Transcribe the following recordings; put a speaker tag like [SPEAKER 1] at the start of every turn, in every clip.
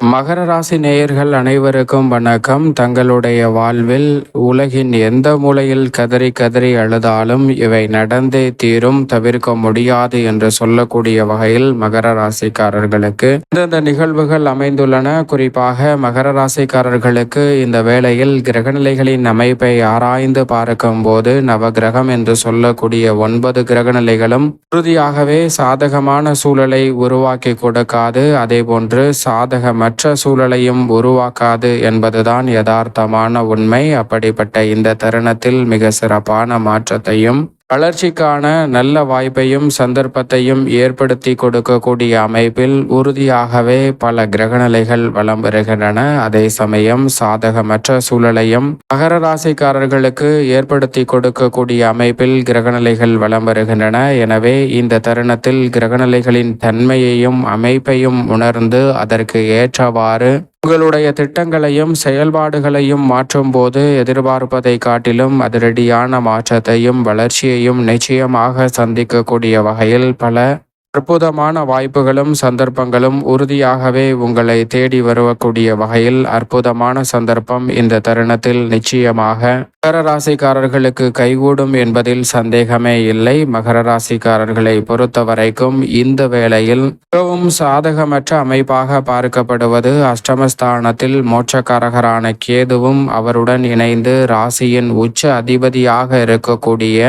[SPEAKER 1] மகர ராசி நேயர்கள் அனைவருக்கும் வணக்கம். தங்களுடைய வாழ்வில் உலகின் எந்த மூலையில் கதறி கதறி அழுதாலும் இவை நடந்தே தீரும் தவிர்க்க முடியாது என்று சொல்லக்கூடிய வகையில் மகர ராசிக்காரர்களுக்கு இந்தந்த நிகழ்வுகள் அமைந்துள்ளன. குறிப்பாக மகர ராசிக்காரர்களுக்கு இந்த வேளையில் கிரகநிலைகளின் அமைப்பை ஆராய்ந்து பார்க்கும் போது நவகிரகம் என்று சொல்லக்கூடிய ஒன்பது கிரகநிலைகளும் உறுதியாகவே சாதகமான சூழலை உருவாக்கி கொடுக்காது. அதேபோன்று மற்ற சூழலையும் உருவாக்காது என்பதுதான் யதார்த்தமான உண்மை. அப்படிப்பட்ட இந்த தருணத்தில் மிக சிறப்பான மாற்றத்தையும் வளர்ச்சிக்கான நல்ல வாய்ப்பையும் சந்தர்ப்பத்தையும் ஏற்படுத்தி கொடுக்கக்கூடிய அமைப்பில் உறுதியாகவே பல கிரகநிலைகள் வலம் வருகின்றன அதே சமயம் சாதகமற்ற சூழலையும் மகர ராசிக்காரர்களுக்கு ஏற்படுத்தி கொடுக்கக்கூடிய அமைப்பில் கிரகநிலைகள் வலம் வருகின்றன எனவே இந்த தருணத்தில் கிரகநிலைகளின் தன்மையையும் அமைப்பையும் உணர்ந்து அதற்கு ஏற்றவாறு உங்களுடைய திட்டங்களையும் செயல்பாடுகளையும் மாற்றும்போது எதிர்பார்ப்பதை காட்டிலும் அதிரடியான மாற்றத்தையும் வளர்ச்சியையும் நிச்சயமாக சந்திக்கக்கூடிய வகையில் பல அற்புதமான வாய்ப்புகளும் சந்தர்ப்பங்களும் உறுதியாகவே உங்களை தேடி வரக்கூடிய வகையில் அற்புதமான சந்தர்ப்பம் இந்த தருணத்தில் நிச்சயமாக. மகர ராசிக்காரர்களுக்கு கைகூடும் என்பதில் சந்தேகமே இல்லை. மகர ராசிக்காரர்களை பொறுத்த வரைக்கும் இந்த வேளையில் மிகவும் சாதகமற்ற அமைப்பாக பார்க்கப்படுவது அஷ்டமஸ்தானத்தில் மோட்சக்காரகரான கேதுவும் அவருடன் இணைந்து ராசியின் உச்ச அதிபதியாக இருக்கக்கூடிய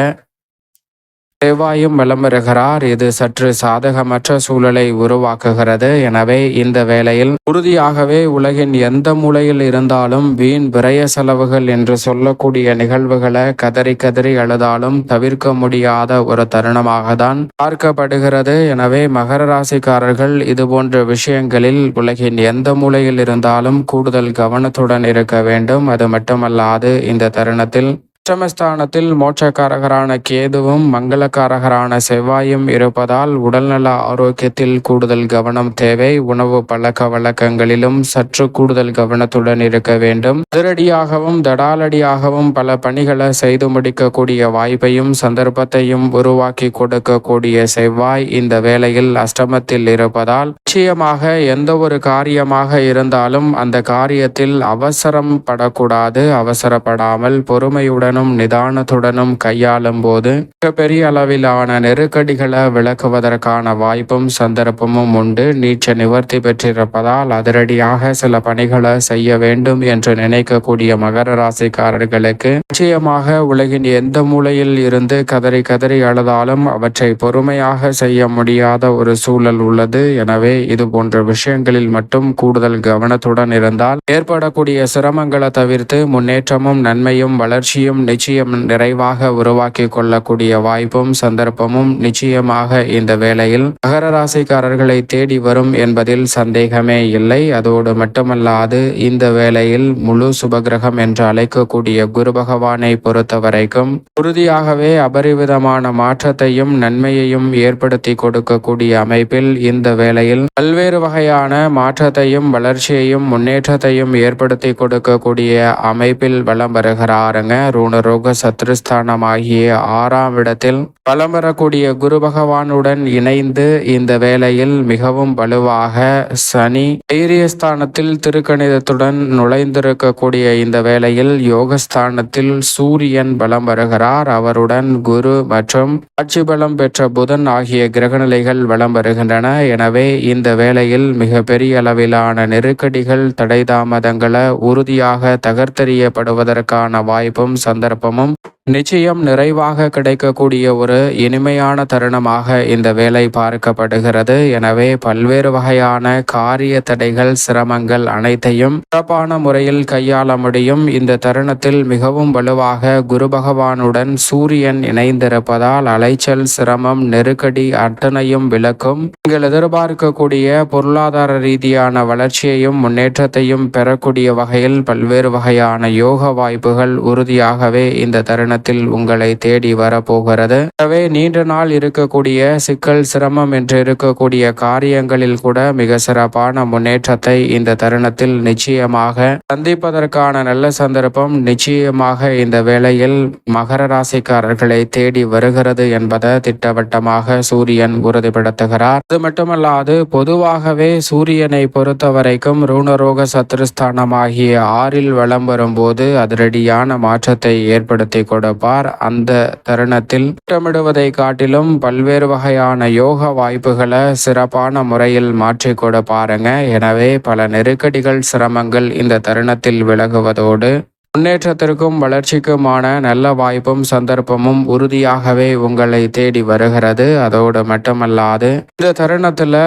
[SPEAKER 1] செவ்வாயும் வலம் வருகிறார் இது சற்று சாதகமற்ற சூழலை உருவாக்குகிறது. எனவே இந்த வேளையில் உறுதியாகவே உலகின் எந்த மூலையில் இருந்தாலும் வீண் விரய செலவுகள் என்று சொல்லக்கூடிய நிகழ்வுகளை கதறி கதறி அழுதாலும் தவிர்க்க முடியாத ஒரு தருணமாக தான் பார்க்கப்படுகிறது. எனவே மகர ராசிக்காரர்கள் இதுபோன்ற விஷயங்களில் உலகின் எந்த மூலையில் இருந்தாலும் கூடுதல் கவனத்துடன் இருக்க வேண்டும். அது மட்டுமல்லாது இந்த தருணத்தில் அஷ்டமஸ்தானத்தில் மோட்சக்காரகரான கேதுவும் மங்களக்காரகரான செவ்வாயும் இருப்பதால் உடல்நல ஆரோக்கியத்தில் கூடுதல் கவனம் தேவை. உணவு பழக்க வழக்கங்களிலும் சற்று கூடுதல் கவனத்துடன் இருக்க வேண்டும். அதிரடியாகவும் தடாலடியாகவும் பல பணிகளை செய்து முடிக்கக்கூடிய வாய்ப்பையும் சந்தர்ப்பத்தையும் உருவாக்கி கொடுக்கக்கூடிய செவ்வாய் இந்த வேளையில் அஷ்டமத்தில் இருப்பதால் நிச்சயமாக எந்த ஒரு காரியமாக இருந்தாலும் அந்த காரியத்தில் அவசரம் படக்கூடாது அவசரப்படாமல் பொறுமையுடனும் நிதானத்துடனும் நிதானத்துடனும் கையாளும் போது மிகப்பெரிய அளவிலான நெருக்கடிகளை விளக்குவதற்கான வாய்ப்பும் சந்தர்ப்பமும் உண்டு. நீச்ச நிவர்த்தி பெற்றிருப்பதால் அதிரடியாக சில பணிகளை செய்ய வேண்டும் என்று நினைக்கக்கூடிய மகர ராசிக்காரர்களுக்கு நிச்சயமாக உலகின் எந்த மூலையில் இருந்து கதறி கதறி அழுதாலும் அவற்றை பொறுமையாக செய்ய முடியாத ஒரு சூழல் உள்ளது. எனவே இது போன்ற விஷயங்களில் மட்டும் கூடுதல் கவனத்துடன் இருந்தால் ஏற்படக்கூடிய சிரமங்களை தவிர்த்து முன்னேற்றமும் நன்மையும் வளர்ச்சியும் நிச்சயம் நிறைவாக உருவாக்கி கொள்ளக்கூடிய வாய்ப்பும் சந்தர்ப்பமும் நிச்சயமாக இந்த வேளையில் மகர ராசிக்காரர்களை தேடி வரும் என்பதில் சந்தேகமே இல்லை. அதோடு மட்டுமல்லாது இந்த வேளையில் முழு சுபகிரகம் என்று அழைக்கக்கூடிய குரு பகவானை பொறுத்த வரைக்கும் உறுதியாகவே அபரிவிதமான மாற்றத்தையும் நன்மையையும் ஏற்படுத்தி கொடுக்கக்கூடிய அமைப்பில் இந்த வேளையில் பல்வேறு வகையான மாற்றத்தையும் வளர்ச்சியையும் முன்னேற்றத்தையும் ஏற்படுத்தி கொடுக்கக்கூடிய அமைப்பில் வலம் வருகிறாருங்க. ரூணரோக சத்ருஸ்தானம் ஆகிய ஆறாம் இடத்தில் வலம் வரக்கூடிய குரு பகவானுடன் இணைந்து இந்த வேளையில் மிகவும் வலுவாக சனி தைரியஸ்தானத்தில் திருக்கணிதத்துடன் நுழைந்திருக்கக்கூடிய இந்த வேளையில் யோகஸ்தானத்தில் சூரியன் பலம் வருகிறார். அவருடன் குரு மற்றும் ஆட்சி பலம் பெற்ற புதன் ஆகிய கிரகநிலைகள் வலம் வருகின்றன. எனவே இந்த வேளையில் மிக பெரிய அளவிலான நெருக்கடிகள் தடை தாமதங்களை உறுதியாக தகர்த்தெறியப்படுவதற்கான வாய்ப்பும் சந்தர்ப்பமும் நிச்சயம் நிறைவாக கிடைக்கக்கூடிய ஒரு இனிமையான தருணமாக இந்த வேலை பார்க்கப்படுகிறது. எனவே பல்வேறு வகையான காரிய தடைகள் சிரமங்கள் அனைத்தையும் சிறப்பான முறையில் கையாள முடியும். இந்த தருணத்தில் மிகவும் வலுவாக குரு பகவானுடன் சூரியன் இணைந்திருப்பதால் அலைச்சல் சிரமம் நெருக்கடி அத்தனையும் விளக்கும். நீங்கள் எதிர்பார்க்கக்கூடிய பொருளாதார ரீதியான வளர்ச்சியையும் முன்னேற்றத்தையும் பெறக்கூடிய வகையில் பல்வேறு வகையான யோக வாய்ப்புகள் உறுதியாகவே இந்த தருணத்தில் தருணத்தில் உங்களை தேடி வரப்போகிறது. எனவே நீண்ட நாள் இருக்கக்கூடிய சிக்கல் சிரமம் என்று இருக்கக்கூடிய காரியங்களில் கூட மிக சிறப்பான முன்னேற்றத்தை இந்த தருணத்தில் நிச்சயமாக சந்திப்பதற்கான நல்ல சந்தர்ப்பம் நிச்சயமாக இந்த வேளையில் மகர ராசிக்காரர்களை தேடி வருகிறது என்பதை திட்டவட்டமாக சூரியன் உறுதிப்படுத்துகிறார். அது மட்டுமல்லாது பொதுவாகவே சூரியனை பொறுத்த வரைக்கும் ரூணரோக சத்ருஸ்தானமாகிய ஆறில் வலம் வரும்போது அதிரடியான மாற்றத்தை ஏற்படுத்தி தொடப்பார் அந்த தருணத்தில் திட்டமிடுவதை காட்டிலும் பல்வேறு வகையான யோக வாய்ப்புகளை சிறப்பான முறையில் மாற்றி பாருங்க. எனவே பல நெருக்கடிகள் சிரமங்கள் இந்த தருணத்தில் விலகுவதோடு முன்னேற்றத்திற்கும் வளர்ச்சிக்குமான நல்ல வாய்ப்பும் சந்தர்ப்பமும் உறுதியாகவே உங்களை தேடி வருகிறது. அதோடு மட்டுமல்லாது இந்த தருணத்தில்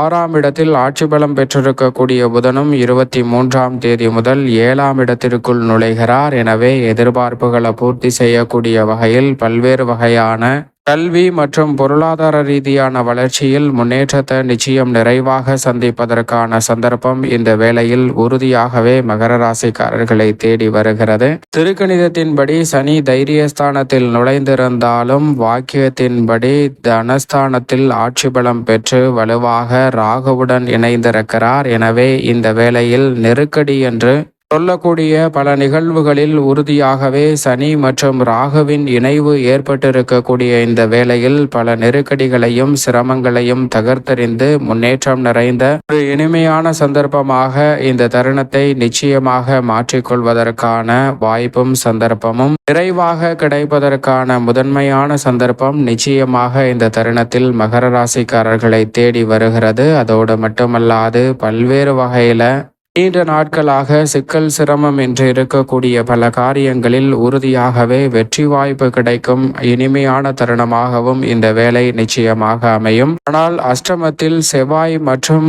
[SPEAKER 1] ஆறாம் இடத்தில் ஆட்சி பலம் பெற்றிருக்கக்கூடிய புதனும் இருபத்தி மூன்றாம் தேதி முதல் ஏழாம் இடத்திற்குள் நுழைகிறார். எனவே எதிர்பார்ப்புகளை பூர்த்தி செய்யக்கூடிய வகையில் பல்வேறு வகையான கல்வி மற்றும் பொருளாதார ரீதியான வளர்ச்சியில் முன்னேற்றத்தை நிச்சயம் நிறைவாக சந்திப்பதற்கான சந்தர்ப்பம் இந்த வேளையில் உறுதியாகவே மகர ராசிக்காரர்களை தேடி வருகிறது. திருக்கணிதத்தின்படி சனி தைரியஸ்தானத்தில் நுழைந்திருந்தாலும் வாக்கியத்தின்படி தனஸ்தானத்தில் ஆட்சி பலம் பெற்று வலுவாக ராகுவுடன் இணைந்திருக்கிறார். எனவே இந்த வேளையில் நெருக்கடி என்று சொல்லக்கூடிய பல நிகழ்வுகளில் உறுதியாகவே சனி மற்றும் ராகுவின் இணைவு ஏற்பட்டிருக்கக்கூடிய இந்த வேளையில் பல நெருக்கடிகளையும் சிரமங்களையும் தகர்த்தறிந்து முன்னேற்றம் நிறைந்த ஒரு இனிமையான சந்தர்ப்பமாக இந்த தருணத்தை நிச்சயமாக மாற்றிக்கொள்வதற்கான வாய்ப்பும் சந்தர்ப்பமும் விரைவாக கிடைப்பதற்கான முதன்மையான சந்தர்ப்பம் நிச்சயமாக இந்த தருணத்தில் மகர ராசிக்காரர்களை தேடி வருகிறது. அதோடு மட்டுமல்லாது பல்வேறு வகையில நீண்ட நாட்களாக சிக்கல் சிரமம் என்று இருக்கக்கூடிய பல காரியங்களில் உறுதியாகவே வெற்றி வாய்ப்பு கிடைக்கும். இனிமையான தருணமாகவும் இந்த வேலை நிச்சயமாக அமையும். ஆனால் அஷ்டமத்தில் செவ்வாய் மற்றும்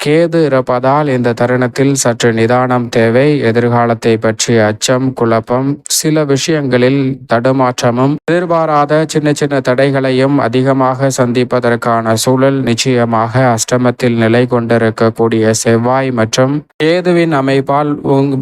[SPEAKER 1] கேது இருப்பதால் இந்த தருணத்தில் சற்று நிதானம் தேவை எதிர்காலத்தை பற்றிய அச்சம் குழப்பம் சில விஷயங்களில் தடுமாற்றமும் எதிர்பாராத சின்ன சின்ன தடைகளையும் அதிகமாக சந்திப்பதற்கான சூழல் நிச்சயமாக அஷ்டமத்தில் நிலை கொண்டிருக்கக்கூடிய செவ்வாய் மற்றும் கேதுவின் அமைப்பால்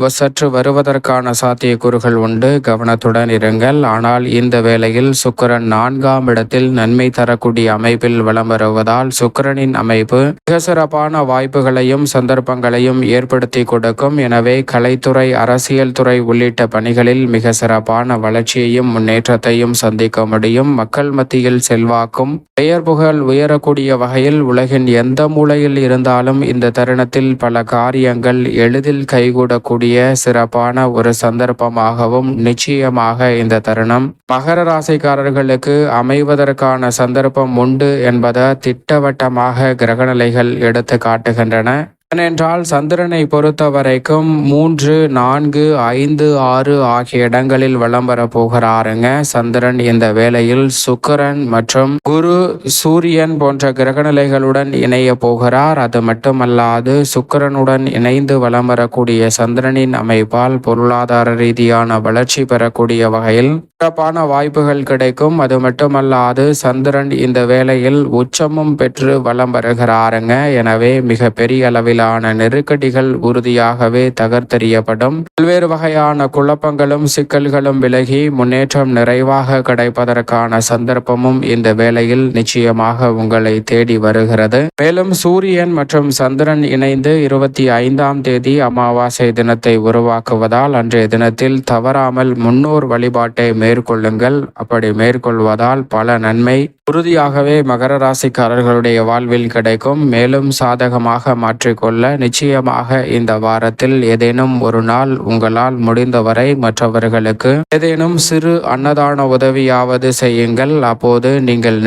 [SPEAKER 1] சற்று வருவதற்கான சாத்தியக்கூறுகள் உண்டு. கவனத்துடன் இருங்கள். ஆனால் இந்த வேளையில் சுக்கரன் நான்காம் இடத்தில் நன்மை தரக்கூடிய அமைப்பில் வலம் வருவதால் சுக்கரனின் அமைப்பு மிக சிறப்பான வாய்ப்பு வாய்ப்புகளையும் சந்தர்ப்பங்களையும் ஏற்படுத்தி கொடுக்கும். எனவே கலைத்துறை அரசியல் துறை உள்ளிட்ட பணிகளில் மிக சிறப்பான வளர்ச்சியையும் முன்னேற்றத்தையும் சந்திக்க முடியும். மக்கள் மத்தியில் செல்வாக்கும் பெயர் புகழ் உயரக்கூடிய வகையில் உலகின் எந்த மூலையில் இருந்தாலும் இந்த தருணத்தில் பல காரியங்கள் எளிதில் கைகூடக்கூடிய சிறப்பான ஒரு சந்தர்ப்பமாகவும் நிச்சயமாக இந்த தருணம் மகர ராசிக்காரர்களுக்கு அமைவதற்கான சந்தர்ப்பம் உண்டு என்பதை திட்டவட்டமாக கிரகநிலைகள் எடுத்து காட்டுகிறது வருகின்றன. ஏனென்றால் சந்திரனை பொறுத்த வரைக்கும் மூன்று நான்கு ஐந்து ஆறு ஆகிய இடங்களில் வலம் வர போகிறாருங்க. சந்திரன் இந்த வேளையில் சுக்கரன் மற்றும் குரு சூரியன் போன்ற கிரகநிலைகளுடன் இணைய போகிறார். அது மட்டுமல்லாது சுக்கரனுடன் இணைந்து வலம் வரக்கூடிய சந்திரனின் அமைப்பால் பொருளாதார ரீதியான வளர்ச்சி பெறக்கூடிய வகையில் சிறப்பான வாய்ப்புகள் கிடைக்கும். அது மட்டுமல்லாது சந்திரன் இந்த வேளையில் உச்சமும் பெற்று வலம் வருகிறாருங்க. எனவே மிக பெரிய அளவிலான நெருக்கடிகள் உறுதியாகவே தகர்த்தெறியப்படும். பல்வேறு வகையான குழப்பங்களும் சிக்கல்களும் விலகி முன்னேற்றம் நிறைவாக கிடைப்பதற்கான சந்தர்ப்பமும் இந்த வேளையில் நிச்சயமாக உங்களை தேடி வருகிறது. மேலும் சூரியன் மற்றும் சந்திரன் இணைந்து இருபத்தி ஐந்தாம் தேதி அமாவாசை தினத்தை உருவாக்குவதால் அன்றைய தினத்தில் தவறாமல் முன்னோர் வழிபாட்டை மேற்கொள்ளுங்கள். அப்படி மேற்கொள்வதால் பல நன்மை. உறுதியாகவே மகர ராசிக்காரர்களுடைய வாழ்வில் கிடைக்கும். மேலும் சாதகமாக மாற்றிக்கொள்ள நிச்சயமாக இந்த வாரத்தில் ஏதேனும் ஒரு நாள் உங்களால் முடிந்தவரை மற்றவர்களுக்கு ஏதேனும் சிறு அன்னதான உதவியாவது செய்யுங்கள். அப்போது நீங்கள்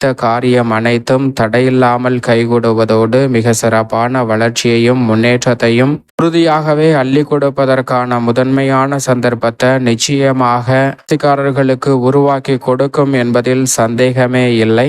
[SPEAKER 1] நினைத்த காரியம் அனைத்தும் தடையில்லாமல் கைகூடுவதோடு மிக சிறப்பான வளர்ச்சியையும் முன்னேற்றத்தையும் உறுதியாகவே அள்ளி கொடுப்பதற்கான முதன்மையான சந்தர்ப்பத்தை நிச்சயமாக ராசிக்காரர்களுக்கு உருவாக்கி கொடுக்கும் என்பதில் சந்தேகமே இல்லை.